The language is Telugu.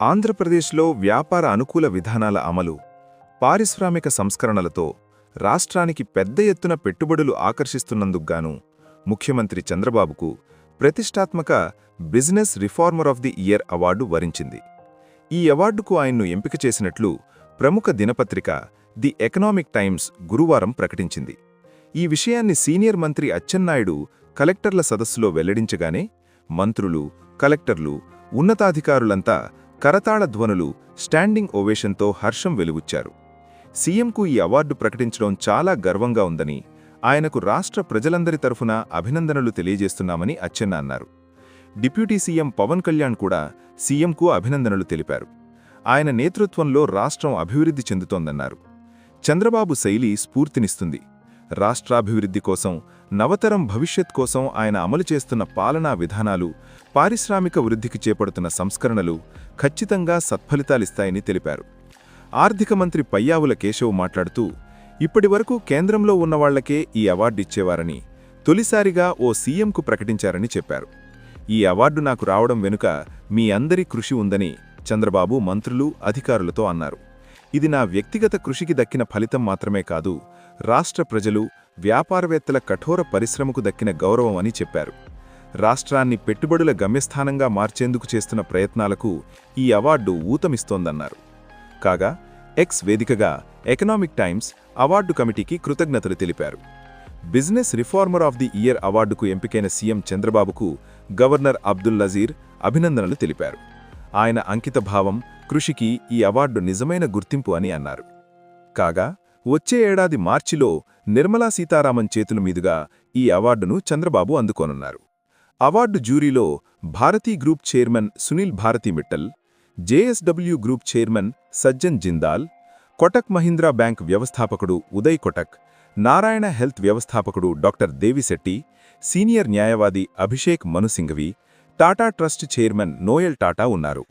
ఆంధ్రప్రదేశ్లో వ్యాపార అనుకూల విధానాల అమలు పారిశ్రామిక సంస్కరణలతో రాష్ట్రానికి పెద్ద ఎత్తున పెట్టుబడులు ఆకర్షిస్తున్నందుకుగాను ముఖ్యమంత్రి చంద్రబాబుకు ప్రతిష్టాత్మక business reformer of the year award వరించింది. ఈ అవార్డుకు ఆయన్ను ఎంపిక చేసినట్లు ప్రముఖ దినపత్రిక ది ఎకనామిక్ టైమ్స్ గురువారం ప్రకటించింది. ఈ విషయాన్ని సీనియర్ మంత్రి అచ్చెన్నాయుడు కలెక్టర్ల సదస్సులో వెల్లడించగానే మంత్రులు కలెక్టర్లు ఉన్నతాధికారులంతా కరతాళ ధ్వనులు స్టాండింగ్ ఓవేషన్తో హర్షం వెలువుచ్చారు సీఎంకు ఈ అవార్డు ప్రకటించడం చాలా గర్వంగా ఉందని ఆయనకు రాష్ట్ర ప్రజలందరి తరఫున అభినందనలు తెలియజేస్తున్నామని అచ్చెన్న అన్నారు. డిప్యూటీ సీఎం పవన్ కళ్యాణ్ కూడా సీఎంకు అభినందనలు తెలిపారు. ఆయన నేతృత్వంలో రాష్ట్రం అభివృద్ధి చెందుతోందన్నారు. చంద్రబాబు శైలి స్ఫూర్తినిస్తుంది. రాష్ట్రాభివృద్ధి కోసం నవతరం భవిష్యత్ కోసం ఆయన అమలు చేస్తున్న పాలనా విధానాలు పారిశ్రామిక వృద్ధికి చేపడుతున్న సంస్కరణలు ఖచ్చితంగా సత్ఫలితాలిస్తాయని తెలిపారు. ఆర్థిక మంత్రి పయ్యావుల కేశవ్ మాట్లాడుతూ ఇప్పటివరకు కేంద్రంలో ఉన్నవాళ్ళకే ఈ అవార్డిచ్చేవారని తొలిసారిగా ఓ సీఎంకు ప్రకటించారని చెప్పారు. ఈ అవార్డు నాకు రావడం వెనుక మీ అందరి కృషి ఉందని చంద్రబాబు మంత్రులు అధికారులతో అన్నారు. ఇది నా వ్యక్తిగత కృషికి దక్కిన ఫలితం మాత్రమే కాదు రాష్ట్ర ప్రజలు వ్యాపారవేత్తల కఠోర పరిశ్రమకు దక్కిన గౌరవం అని చెప్పారు. రాష్ట్రాన్ని పెట్టుబడుల గమ్యస్థానంగా మార్చేందుకు చేస్తున్న ప్రయత్నాలకు ఈ అవార్డు ఊతమిస్తోందన్నారు. కాగా ఎక్స్ వేదికగా ఎకనామిక్ టైమ్స్ అవార్డు కమిటీకి కృతజ్ఞతలు తెలిపారు. Business reformer of the year అవార్డుకు ఎంపికైన సీఎం చంద్రబాబుకు గవర్నర్ అబ్దుల్ నజీర్ అభినందనలు తెలిపారు. ఆయన అంకితభావం కృషికి ఈ అవార్డు నిజమైన గుర్తింపు అని అన్నారు. కాగా వచ్చే ఏడాది మార్చిలో నిర్మలా సీతారామన్ చేతుల మీదుగా ఈ అవార్డును చంద్రబాబు అందుకోనున్నారు. Award జ్యూరీలో Bharti group chairman Sunil Bharti Mittal JSW group chairman Sajjan Jindal Kotak Mahindra bank వ్యవస్థాపకుడు ఉదయ్ కొటక్ నారాయణ హెల్త్ వ్యవస్థాపకుడు డాక్టర్ దేవిశెట్టి సీనియర్ న్యాయవాది Abhishek Manu Singhvi Tata trust chairman Noel Tata ఉన్నారు.